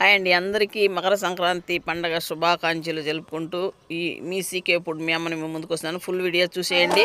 Hi అండి. అందరికీ మకర సంక్రాంతి పండగ శుభాకాంక్షలు తెలుపుకుంటూ ఈ మీ సీకే ఇప్పుడు మీ అమ్మని మేము ముందుకు వస్తున్నాను. ఫుల్ వీడియో చూసేయండి.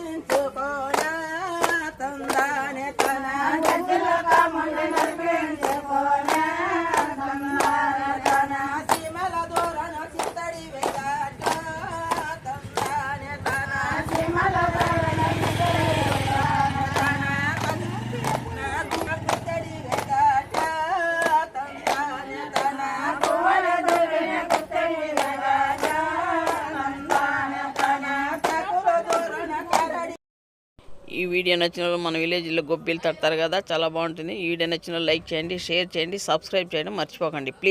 ఈ వీడియో నచ్చిన వాళ్ళు మన విలేజ్లో గొబ్బిలు తడతారు కదా చాలా బాగుంటుంది. ఈ వీడియో నచ్చిన లైక్ చేయండి షేర్ చేయండి సబ్స్క్రైబ్ చేయడం మర్చిపోకండి. ప్లీజ్